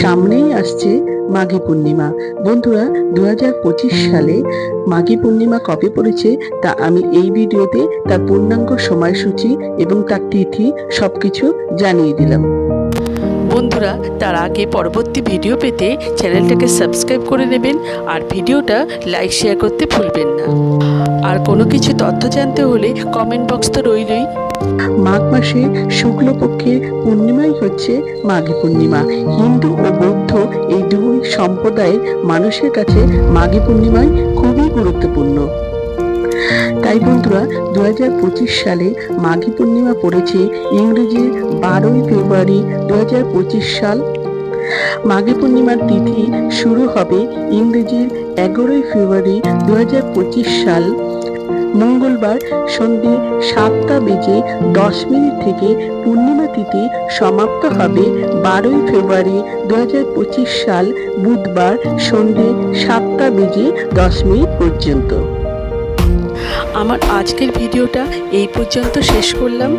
সামনেই আসছে মাঘী পূর্ণিমা। বন্ধুরা দু হাজার পঁচিশ সালে মাঘী পূর্ণিমা কবে পড়েছে তা আমি এই ভিডিওতে তার পূর্ণাঙ্গ সময়সূচি এবং তার তিথি সবকিছু জানিয়ে দিলাম। বন্ধুরা, তার আগে পরবর্তী ভিডিও পেতে চ্যানেলটাকে সাবস্ক্রাইব করে নেবেন আর ভিডিওটা লাইক, শেয়ার করতে ভুলবেন না। আর কোনো কিছু তথ্য জানতে হলে কমেন্ট বক্স তো রইলই। মাঘ মাসে শুক্লপক্ষে পূর্ণিমাই হচ্ছে মাঘী পূর্ণিমা। হিন্দু ও বৌদ্ধ এই দুই সম্প্রদায়ের মানুষের কাছে মাঘী পূর্ণিমাই খুবই গুরুত্বপূর্ণ। তাই বন্ধুরা দু হাজার পঁচিশ সালে মাঘী পূর্ণিমা পড়েছে ইংরেজির বারোই ফেব্রুয়ারি দুহাজার পঁচিশ সাল। মাঘী পূর্ণিমার তিথি শুরু হবে ইংরেজির এগারোই ফেব্রুয়ারি দুহাজার পঁচিশ সাল। মঙ্গলবার সন্ধে সাতটা বেজে দশ মিনিট থেকে পূর্ণিমা তিথি সমাপ্ত হবে বারোই ফেব্রুয়ারি দু হাজার পঁচিশ সাল, বুধবার সন্ধে সাতটা বেজে দশ মিনিট পর্যন্ত। আমার আজকের ভিডিওটা এই পর্যন্ত শেষ করলাম।